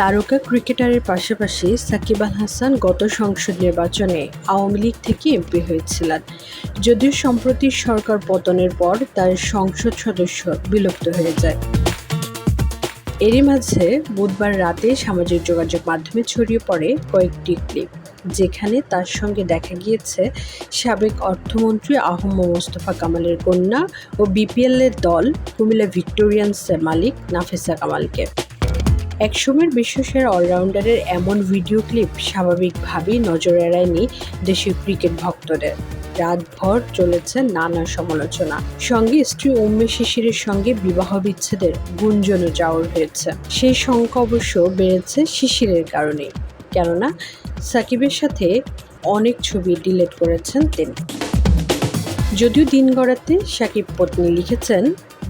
তারকা ক্রিকেটারের পাশাপাশি সাকিব আল হাসান গত সংসদ নির্বাচনে আওয়ামী লীগ থেকে এমপি হয়েছিলেন। যদিও সম্প্রতি সরকার পতনের পর তার সংসদ সদস্য বিলুপ্ত হয়ে যায়। এরই মাঝে বুধবার রাতে সামাজিক যোগাযোগ মাধ্যমে ছড়িয়ে পড়ে কয়েকটি ক্লিপ, যেখানে তার সঙ্গে দেখা গিয়েছে সাবেক অর্থমন্ত্রী আহম মোস্তফা কামালের কন্যা ও বিপিএলের দল কুমিল্লা ভিক্টোরিয়ান্সের মালিক নাফিসা কামালকে। একসময়ের বিশ্বসেরা অলরাউন্ডারের এমন ভিডিও ক্লিপ স্বাভাবিকভাবেই নজর এড়ায়নি দেশের ক্রিকেট ভক্তদের। রাতভর চলেছে নানা সমালোচনা। সঙ্গে স্ত্রী উম্মে শিশিরের সঙ্গে বিবাহ বিচ্ছেদের গুঞ্জনও যাওয়ার হয়েছে। সেই সংখ্যা অবশ্য বেড়েছে শিশিরের কারণে। কেননা, সাকিবের সাথে অনেক ছবি ডিলিট করেছেন তিনি। যদিও দিন গড়াতে সাকিব পত্নী লিখেছেন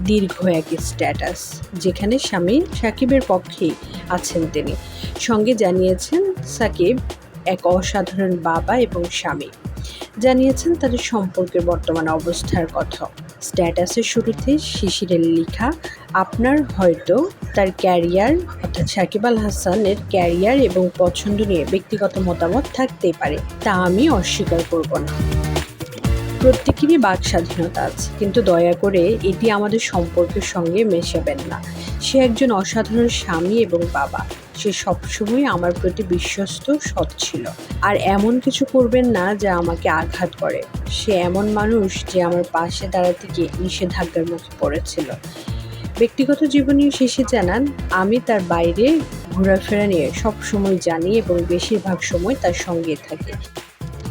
দীর্ঘ এক স্ট্যাটাস যেখানে স্বামী সাকিবের পক্ষেই আছেন তিনি। সঙ্গে জানিয়েছেন, সাকিব এক অসাধারণ বাবা এবং স্বামী। জানিয়েছেন তাদের সম্পর্কের বর্তমান অবস্থার কথা। স্ট্যাটাসের শুরুতে শিশিরের লেখা, আপনার হয়তো তার ক্যারিয়ার অর্থাৎ সাকিব আল হাসানের ক্যারিয়ার এবং পছন্দ নিয়ে ব্যক্তিগত মতামত থাকতেই পারে। তা আমি অস্বীকার করব না। প্রত্যেকেরই বাক স্বাধীনতা আছে। কিন্তু দয়া করে এটি আমাদের সম্পর্কের সঙ্গে মেশাবেন না। সে একজন অসাধারণ স্বামী এবং বাবা। সে সবসময় আমার প্রতি বিশ্বস্ত, সৎ ছিল। আর এমন কিছু করবেন না যা আমাকে আঘাত করে। সে এমন মানুষ যে আমার পাশে দাঁড়াতে গিয়ে নিষেধাজ্ঞার মুখে পড়েছিল। ব্যক্তিগত জীবনে শেষে জানান, আমি তার বাইরে ঘোরাফেরা নিয়ে সব সময় জানি এবং বেশিরভাগ সময় তার সঙ্গে থাকি।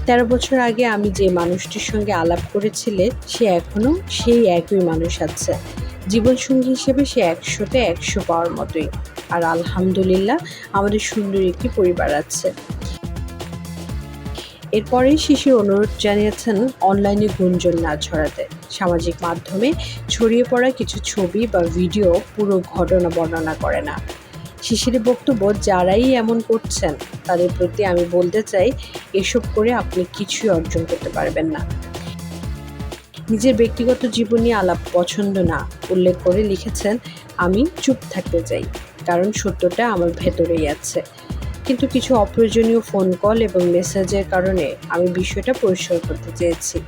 তেরো বছর আগে আমি যে মানুষটির সঙ্গে আলাপ করেছিলে, সে এখনও সেই একই মানুষ আছে। জীবনসঙ্গী হিসেবে সে একশোতে একশো পাওয়ার মতোই। আর আলহামদুলিল্লাহ, আমাদের সুন্দর একটি পরিবার আছে। এরপরেই শিশির অনুরোধ জানিয়েছেন, অনলাইনে গুঞ্জন না ছড়াতে। সামাজিক মাধ্যমে ছড়িয়ে পড়া কিছু ছবি বা ভিডিও পুরো ঘটনা বর্ণনা করে না। শিশিরের বক্তব্য যারাই এমন করছেন, তাদের প্রতি আমি বলতে চাই, এসব করে আপনি কিছুই অর্জন করতে পারবেন না। নিজের ব্যক্তিগত জীবন নিয়ে আলাপ পছন্দ না উল্লেখ করে লিখেছেন, আমি চুপ থাকতে চাই, কারণ সত্যটা আমার ভেতরেই আছে। কিন্তু কিছু অপ্রয়োজনীয় ফোন কল এবং মেসেজের কারণে আমি বিষয়টা পরিষ্কার করতে চেয়েছি।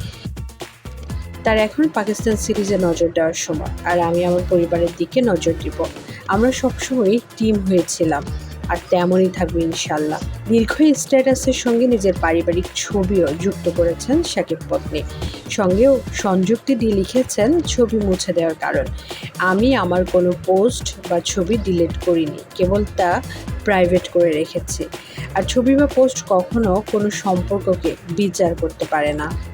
তার এখন পাকিস্তান সিরিজে নজর দেওয়ার সময়। আর আমি আমার পরিবারের দিকে নজর দিব। আমরা সবসময় টিম হয়েছিলাম। আর তেমনই থাকবে ইনশাল্লাহ দীর্ঘ স্ট্যাটাসের সঙ্গে নিজের পারিবারিক ছবিও যুক্ত করেছেন শাকিব পত্নী। সঙ্গেও সংযুক্তি দিয়ে লিখেছেন ছবি মুছে দেওয়ার কারণ। আমি আমার কোনো পোস্ট বা ছবি ডিলিট করিনি, কেবল তা প্রাইভেট করে রেখেছি। আর ছবি বা পোস্ট কখনো কোনো সম্পর্ককে বিচার করতে পারে না।